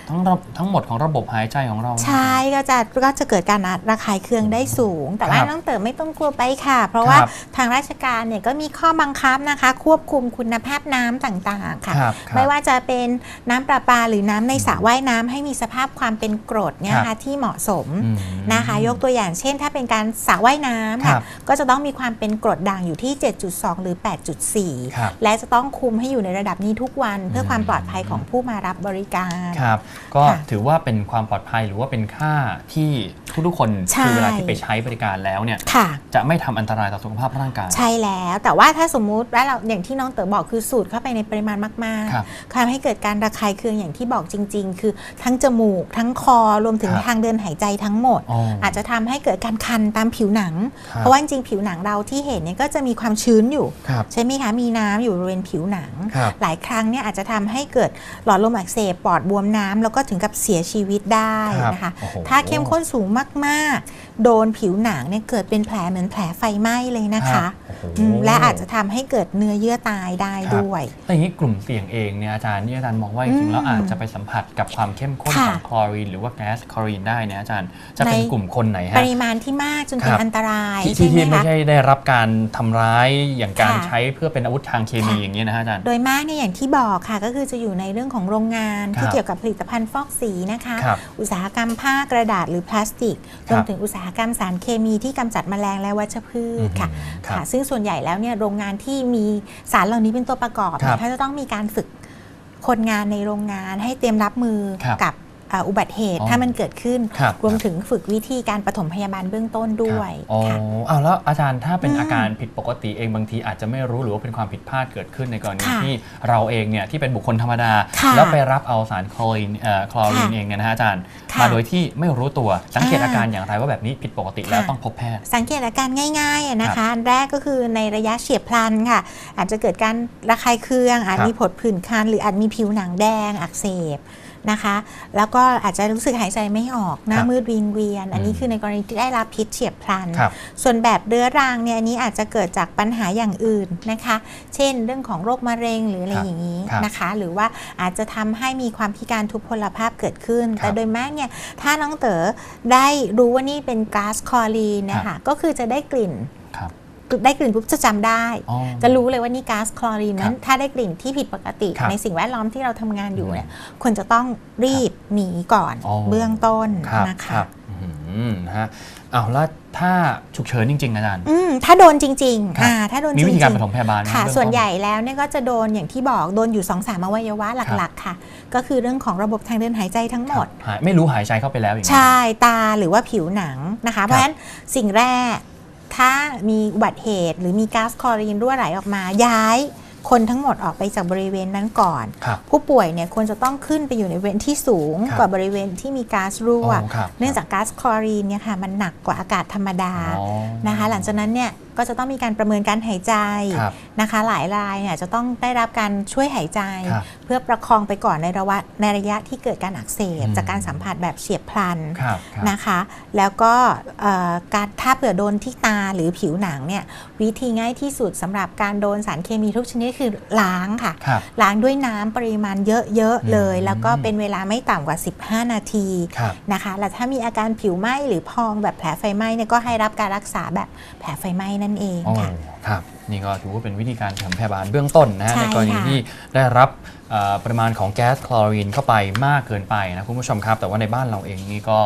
ทั้งระทั้งหมดของระบบหายใจของเรา ใช่ก็จะก็จะเกิดการระคายเคืองได้สูง แต่ว่าครับน้องเต๋อไม่ต้องกลัวไปค่ะ เพราะว่าครับทางราชการเนี่ยก็มีข้อบังคับนะคะ ควบคุมคุณภาพน้ำต่างๆค่ะครับครับไม่ว่าจะเป็นน้ำประปาหรือน้ำในสระว่ายน้ำให้มีสภาพความเป็นกรดเนี่ยครันะคะบที่เหมาะสมอืมนะคะ ยกตัวอย่างเช่น ถ้าเป็นการสระว่ายน้ำครัค่ะบก็จะต้องมีความเป็นกรดด่างอยู่ที่ 7.2 หรือ 8.4ครับและจะต้องคุมให้อยู่ในระดับนี้ทุกวันเพื่อความปลอดภัยของผู้มารับบริการครับก็ค่ะถือว่าเป็นความปลอดภัยหรือว่าเป็นค่าที่ทุกๆคนใช่คือเวลาที่ไปใช้บริการแล้วเนี่ยค่ะจะไม่ทำอันตรายต่อสุขภาพร่างกาย ใช่แล้ว แต่ว่าถ้าสมมุติว่าเราอย่างที่น้องเต๋อบอกคือสูดเข้าไปในปริมาณมากครับๆทำให้เกิดการระคายเคืองอย่างที่บอกจริง ๆ คือทั้งจมูก ทั้งคอรวมถึงครับทางเดินหายใจทั้งหมดอ๋อออาจจะทำให้เกิดการคันตามผิวหนังครับเพราะว่าจริงๆผิวหนังเราที่เห็นเนี่ยก็จะมีความชื้นอยู่ครับใช่ไหมคะ มีน้ำอยู่บริเวณผิวหนังครับหลายครั้งเนี่ยอาจจะทำให้เกิดหลอดลมอักเสบปอดบวมน้ำแล้วก็ถึงกับเสียชีวิตได้ครับนะคะโอ้โหถ้าเข้มข้นสูงมากๆ โดนผิวหนังเนี่ยเกิดเป็นแผลเหมือนแผลไฟไหม้เลยนะคะโอ้โหอืมและอาจจะทำให้เกิดเนื้อเยื่อตายได้ครับด้วย แต่อย่างนี้กลุ่มเสี่ยงเองเนี่ยอาจารย์นี่อาจารย์มองว่าจริงๆแล้วอืมอาจจะไปสัมผัสกับความเข้มข้นค่ะ ของคลอรีนหรือว่าแก๊สคลอรีนได้เนี่ยอาจารย์จะเป็นในกลุ่มคนไหนปฮะ ริมาณที่มากจนคเป็นรับ อันตรายที่ใช่ที่ไหมที่ไม่คะ ใช่ได้รับการทำร้ายอย่างการค่ะ ใช้เพื่อเป็นอาวุธทางเคมีค่ะอย่างนี้ยนะฮะอาจารย์ โดยมากเนี่ยอย่างที่บอกค่ะ ก็คือจะอยู่ในเรื่องของโรงงานครับที่เกี่ยวกับผลิตภัณฑ์ฟอกสีนะคะ ครับอุตสาหกรรมผ้ากระดาษหรือพลาสติกครรับวมถึงอุตสาหกรรมสารเคมีที่กำจัดแมลงและวัชพืชค่ะอืมครับค่ะ ซึ่งส่วนใหญ่แล้วเนี่ยโรงงานที่มีสารเหล่านี้เป็นตัวประกอบครัเนี่บยเขาจะต้องมีการฝึกคนงานในโรงงานให้เตรียมรับมือครับกับเอ่ออุบัติเหตุอ๋อถ้ามันเกิดขึ้นครับรวมถึงฝึกวิธีการปฐมพยาบาลเบื้องต้นด้วยอ๋อค่ะอ้าวแล้วอาจารย์ถ้าเป็นอืมอาการผิดปกติเองบางทีอาจจะไม่รู้หรือว่าเป็นความผิดพลาดเกิดขึ้นในกรณีค่ะที่เราเองเนี่ยที่เป็นบุคคลธรรมดาค่ะแล้วไปรับเอาสารคลอรีนเอ่อคลอรีนค่ะเองเนี่ยนะฮะอาจารย์ค่ะมาโดยที่ไม่รู้ตัวสังเกตอ่าอาการอย่างไรว่าแบบนี้ผิดปกติแล้วค่ะต้องพบแพทย์ สังเกตอาการง่ายๆอะนะคะอันแรกก็คือในระยะเฉียบพลันค่ะ อาจจะเกิดการระคายเคืองอาจครับมีผดผื่นคันหรืออาจมีผิวหนังแดงอักเสบ นะคะ แล้วก็อาจจะรู้สึกหายใจไม่ออกหน้าครับมืดวิงเวียน อันนี้อืมคือในกรณีที่ได้รับพิษเฉียบพลันครับส่วนแบบเรื้อรังเนี่ยอันนี้อาจจะเกิดจากปัญหาอย่างอื่นนะคะ เช่น เรื่องของโรคมะเร็งหรืออะไรครับอย่างนี้ครับนะคะ หรือว่าอาจจะทำให้มีความพิการทุพพลภาพเกิดขึ้นครับแต่โดยมากเนี่ยถ้าน้องเต๋อได้รู้ว่านี่เป็นก๊าซคลอรีนนะคะก็คือจะได้กลิ่นครับ ได้กลิ่นปุ๊บจะจำได้อ๋อจะรู้เลยว่านี่ก๊าซคลอรีนครันั้บนถ้าได้กลิ่นที่ผิดปกติครับในสิ่งแวดล้อมที่เราทำงานอยู่อืมเนี่ยควรจะต้องรีบหนีก่อนอ๋อเบื้องต้นครับนะคคะรับอื้อหือนะฮะอ้าวแล้วถ้าฉุกเฉินจริงๆอาจารย์อืมถ้าโดนจริงครับๆอ่าถ้าโดนจมีริงวิธีการๆปฐมพยาบาลไหมค่ะเบื้องต้ส่วนใหญ่แล้วเนี่ยก็จะโดนอย่างที่บอกโดนอยู่2อสามอวัยวะหลักๆ ค่ะ ก็คือเรื่องของระบบทางเดินหายใจทั้งหมดหายไม่รู้หายใจเข้าไปแล้วอย่างนี้ใช่ ตาหรือว่าผิวหนังนะคะ เพราะฉะนั้นสิ่งแรก ถ้ามีอุบัติเหตุ หรือมีก๊าซคลอรีนรั่วไหลออกมาย้ายคนทั้งหมดออกไปจากบริเวณนั้นก่อนครับผู้ป่วยเนี่ยควรจะต้องขึ้นไปอยู่ในบริเวณที่สูงครับกว่าบริเวณที่มีก๊าซรั่วอ๋อครับเนื่องจากก๊าซคลอรีนเนี่ยค่ะมันหนักกว่าอากาศธรรมดาอ๋อนะคะ หลังจากนั้นเนี่ยก็จะต้องมีการประเมินการหายใจครับนะคะ หลายรายเนี่ยจะต้องได้รับการช่วยหายใจครับเพื่อประคองไปก่อนในระวะในระยะที่เกิดการอักเสบอืมจากการสัมผัสแบบเฉียบพลันครับครับนะคะ แล้วก็เอ่อการถ้าเผื่อโดนที่ตาหรือผิวหนังเนี่ยวิธีง่ายที่สุดสำหรับการโดนสารเคมีทุกชนิดคือล้างค่ะครับล้างด้วยน้ำปริมาณเยอะๆเลยอืมแล้วก็เป็นเวลาไม่ต่ำกว่า 15 นาทีครับนะคะแล้วถ้ามีอาการผิวไหม้หรือพองแบบแผลไฟไหม้เนี่ยก็ให้รับการรักษาแบบแผลไฟไหม้นั่นเองโอ้ค่ะ ครับนี่ก็ถือว่าเป็นวิธีการปฐมพยาบาลเบื้องต้นนะฮะใช่ในกรณีค่ะที่ได้รับเอ่อปริมาณของแก๊สคลอรีนเข้าไปมากเกินไปนะคุณผู้ชมครับ แต่ว่าในบ้านเราเองนี่ก็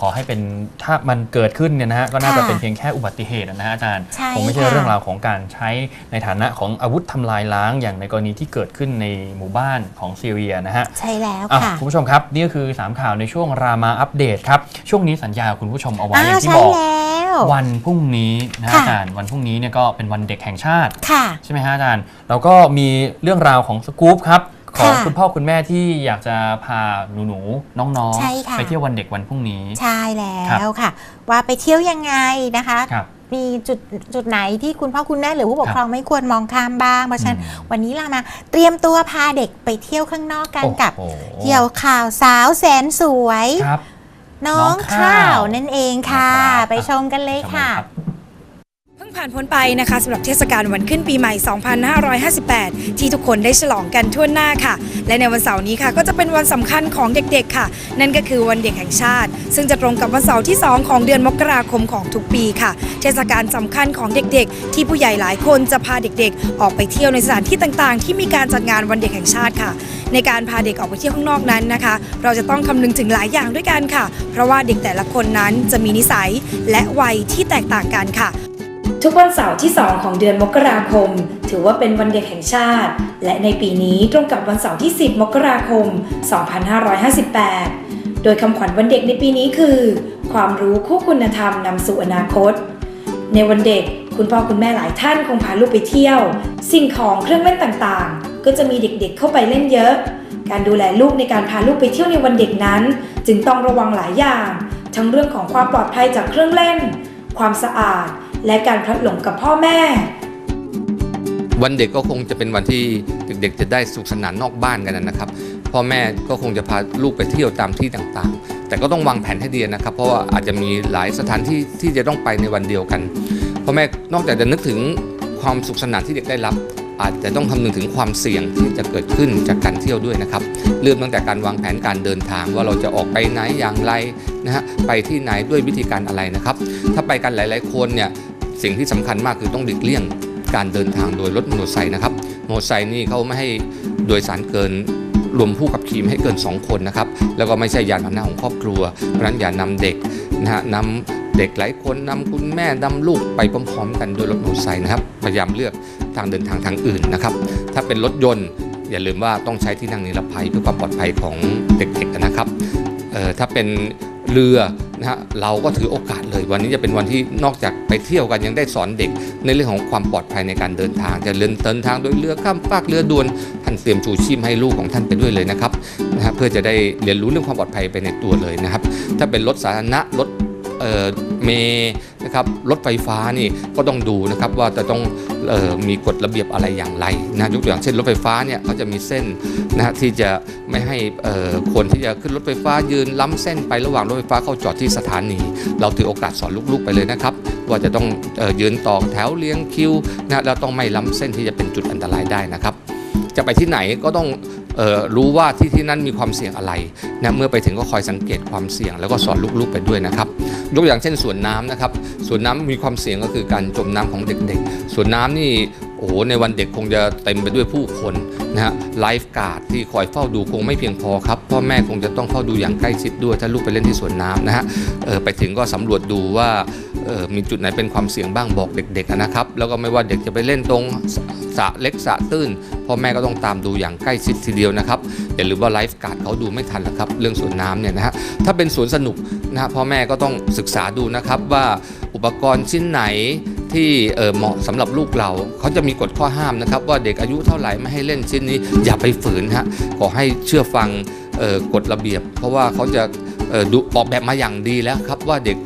ขอให้เป็นถ้ามันเกิดขึ้นเนี่ยนะฮะก็น่าจะค่ะเป็นเพียงแค่อุบัติเหตุนะฮะอาจารย์ใช่คงไม่ใช่ค่ะเรื่องราวของการใช้ในฐานะของอาวุธทำลายล้างอย่างในกรณีที่เกิดขึ้นในหมู่บ้านของซีเรียนะฮะใช่แล้วอะค่ะคุณผู้ชมครับ นี่ก็คือ 3 ข่าวในช่วงรามาอัปเดตครับ ช่วงนี้สัญญาคุณผู้ชมเอาไว้อ่าอย่างที่ใช่บอกแล้ววันพรุ่งนี้นะค่ะอาจารย์วันพรุ่งนี้เนี่ยก็เป็นวันเด็กแห่งชาติค่ะใช่ไหมฮะอาจารย์แล้วก็มีเรื่องราวของสกู๊ปครับ ของค่ะคุณพ่อคุณแม่ที่อยากจะพาหนูๆน้องใช่ค่ะ ๆ ไปเที่ยววันเด็กวันพรุ่งนี้ ใช่แล้วค่ะ ว่าไปเที่ยวยังไงนะคะ ครับ มีจุดจุดไหนที่คุณพ่อคุณแม่หรือผู้ปกครองไม่ควรมองข้ามบ้าง เพราะฉะนั้นอืม วันนี้เรามาเตรียมตัวพาเด็กไปเที่ยวข้างนอกกันกับโอ้โหเกี่ยวข่าวสาวแสนสวย ครับ น้องน้องข้าข้าววนั่นเองค่ะ นะครับไปชมกันเลยค่ะรับเพิ่ง ผ่านพ้นไปนะคะสำหรับเทศกาลวันขึ้นปีใหม่ 2558 ที่ทุกคนได้ฉลองกันทั่วหน้าค่ะ และในวันเสาร์นี้ค่ะ ก็จะเป็นวันสำคัญของเด็กๆค่ะ นั่นก็คือวันเด็กแห่งชาติ ซึ่งจะตรงกับวันเสาร์ที่ 2 ของเดือนมกราคมของทุกปีค่ะ เทศกาลสำคัญของเด็กๆ ที่ผู้ใหญ่หลายคนจะพาเด็กๆ ออกไปเที่ยวในสถานที่ต่างๆ ที่มีการจัดงานวันเด็กแห่งชาติค่ะ ในการพาเด็กออกไปเที่ยวข้างนอกนั้นนะคะ เราจะต้องคำนึงถึงหลายอย่างด้วยกันค่ะ เพราะว่าเด็กแต่ละคนนั้นจะมีนิสัยและวัยที่แตกต่างกันค่ะ ทุกวันเสาร์ที่ 2 ของเดือนมกราคม ถือว่าเป็นวันเด็กแห่งชาติ และในปีนี้ตรงกับวันเสาร์ที่ 10 มกราคม 2558 โดยคำขวัญวันเด็กในปีนี้คือ ความรู้คู่คุณธรรมนำสู่อนาคต ในวันเด็กคุณพ่อคุณแม่หลายท่านคงพาลูกไปเที่ยว สิ่งของเครื่องเล่นต่างๆ ก็จะมีเด็กๆเข้าไปเล่นเยอะ การดูแลลูกในการพาลูกไปเที่ยวในวันเด็กนั้น จึงต้องระวังหลายอย่าง ทั้งเรื่องของความปลอดภัยจากเครื่องเล่น ความสะอาด และการพลัดหลงกับพ่อแม่ วันเด็กก็คงจะเป็นวันที่เด็กๆ จะได้สุขสนานนอกบ้านกันนะครับพ่อแม่ก็คงจะพาลูกไปเที่ยวตามที่ต่างๆ แต่ก็ต้องวางแผนให้ดีนะครับ เพราะว่าอาจจะมีหลายสถานที่ที่จะต้องไปในวันเดียวกันพ่อแม่นอกจากจะนึกถึงความสุขสนานที่เด็กได้รับ อาจจะต้องคำนึงถึงความเสี่ยงที่จะเกิดขึ้นจากการเที่ยวด้วยนะครับ เริ่มตั้งแต่การวางแผนการเดินทางว่าเราจะออกไปไหนอย่างไรนะฮะไปที่ไหนด้วยวิธีการอะไรนะครับ ถ้าไปกันหลาย ๆ คนเนี่ย สิ่งที่สำคัญมากคือต้องหลีกเลี่ยงการเดินทางโดยรถมอเตอร์ไซค์นะครับมอเตอร์ไซค์นี่เขาไม่ให้โดยสารเกินรวมผู้ขับขี่ไม่ให้เกิน 2 คนนะครับ แล้วก็ไม่ใช่ยานพาหนะของครอบครัว เพราะฉะนั้นอย่านำเด็กนะฮะนำเด็กหลายคนนำคุณแม่นำลูกไปพร้อมๆ กันโดยรถมอเตอร์ไซค์นะครับ พยายามเลือกทางเดินทางทางอื่นนะครับ ถ้าเป็นรถยนต์อย่าลืมว่าต้องใช้ที่นั่งนิรภัยเพื่อความปลอดภัยของเด็กๆนะครับเออถ้าเป็น เรือนะฮะเราก็ถือโอกาสเลย วันนี้จะเป็นวันที่นอกจากไปเที่ยวกันยังได้สอนเด็ก ในเรื่องของความปลอดภัยในการเดินทาง จะเดินเดินทางโดยเรือข้ามฟากเรือด่วนท่านเตรียมชูชีพให้ลูกของท่านไปด้วยเลยนะครับนะฮะเพื่อจะได้เรียนรู้เรื่องความปลอดภัยไปในตัวเลยนะครับ ถ้าเป็นรถสาธารณะรถ เมนะครับรถไฟฟ้านี่ก็ต้องดูนะครับว่าจะต้องออมีกฎระเบียบอะไรอย่างไรนะยกตัวอย่างเช่นรถไฟฟ้าเนี่ยเขาจะมีเส้นนะฮะที่จะไม่ให้คนที่จะขึ้นรถไฟฟ้ายืนล้ำเส้นไประหว่างรถไฟฟ้าเข้าจอดที่สถานี เราถือโอกาสสอนลูกๆไปเลยนะครับ ว่าจะต้องออยืนต่อแถวเรียงคิวนะแล้วต้องไม่ล้ำเส้นที่จะเป็นจุดอันตรายได้นะครับจะไปที่ไหนก็ต้อง รู้ว่าที่ที่นั้นมีความเสี่ยงอะไรนะเมื่อไปถึงก็คอยสังเกตความเสี่ยง แล้วก็สอนลูกๆไปด้วยนะครับยกอย่างเช่นสวนน้ำนะครับสวนน้ำมีความเสี่ยงก็คือการจมน้ำของเด็กๆสวนน้ำนี่โอ้โหในวันเด็กคงจะเต็มไปด้วยผู้คนนะฮะไลฟ์การ์ดที่คอยเฝ้าดูคงไม่เพียงพอครับพ่อแม่คงจะต้องเฝ้าดูอย่างใกล้ชิดด้วยถ้าลูกไปเล่นที่สวนน้ำนะฮะออไปถึงก็สำรวจดูว่า ออมีจุดไหนเป็นความเสี่ยงบ้างบอกเด็กๆนะครับ แล้วก็ไม่ว่าเด็กจะไปเล่นตรงสะเล็กสะตื้นพ่อแม่ก็ต้องตามดูอย่างใกล้ชิดทีเดียวนะครับอย่าลืมว่าไลฟ์การ์ดเขาดูไม่ทันหรอกครับเรื่องสวนน้ำเนี่ยนะฮะถ้าเป็นสวนสนุกนะฮะพ่อแม่ก็ต้องศึกษาดูนะครับว่าอุปกรณ์ชิ้นไหนที่เหมาะสำหรับลูกเราเขาจะมีกฎข้อห้ามนะครับ ว่าเด็กอายุเท่าไหร่ไม่ให้เล่นชิ้นนี้ อย่าไปฝืนฮะขอให้เชื่อฟังกฎระเบียบ เพราะว่าเขาจะออกแบบมาอย่างดีแล้วครับว่าเด็ก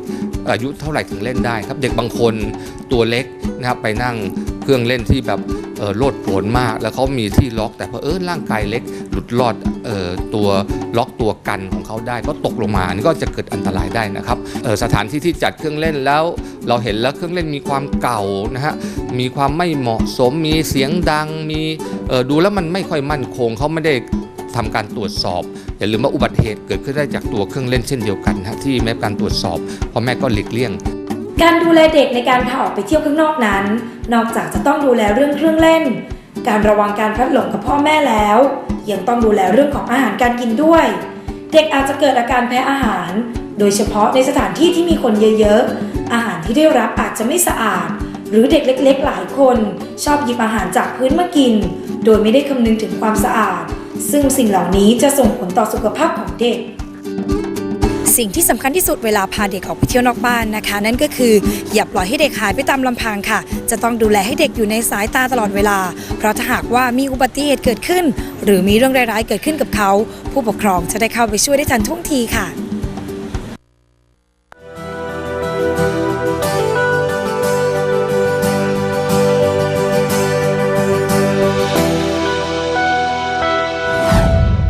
อายุเท่าไหร่ถึงเล่นได้ครับ เด็กบางคนตัวเล็กนะครับไปนั่งเครื่องเล่นที่แบบโลดโผนมาก แล้วเขามีที่ล็อก แต่เพอเออร่างกายเล็กหลุดรอดออตัวล็อกตัวกันของเขาได้ก็ตกลงมาอันนี้ก็จะเกิดอันตรายได้นะครับสถานที่ที่จัดเครื่องเล่นแล้ว เราเห็นแล้วเครื่องเล่นมีความเก่านะฮะมีความไม่เหมาะสมมีเสียงดังมีดูแล้วมันไม่ค่อยมั่นคงเขาไม่ได้ ทำการตรวจสอบ อย่าลืมว่าอุบัติเหตุเกิดขึ้นได้จากตัวเครื่องเล่นเช่นเดียวกันนะฮะที่แม้การตรวจสอบพ่อแม่ก็หลีกเลี่ยง การดูแลเด็กในการพาออกไปเที่ยวข้างนอกนั้น นอกจากจะต้องดูแลเรื่องเครื่องเล่น การระวังการพลัดหลงกับพ่อแม่แล้ว ยังต้องดูแลเรื่องของอาหารการกินด้วย เด็กอาจจะเกิดอาการแพ้อาหาร โดยเฉพาะในสถานที่ที่มีคนเยอะๆอาหารที่ได้รับอาจจะไม่สะอาด หรือเด็กเล็กๆ หลายคนชอบหยิบอาหารจากพื้นมากิน โดยไม่ได้คำนึงถึงความสะอาด ซึ่งสิ่งเหล่านี้จะส่งผลต่อสุขภาพของเด็กสิ่งที่สำคัญที่สุดเวลาพาเด็กออกไปเที่ยวนอกบ้านนะคะ นั่นก็คืออย่าปล่อยให้เด็กหายไปตามลำพังค่ะ จะต้องดูแลให้เด็กอยู่ในสายตาตลอดเวลา เพราะถ้าหากว่ามีอุบัติเหตุเกิดขึ้น หรือมีเรื่องร้ายๆเกิดขึ้นกับเขา ผู้ปกครองจะได้เข้าไปช่วยได้ทันท่วงทีค่ะ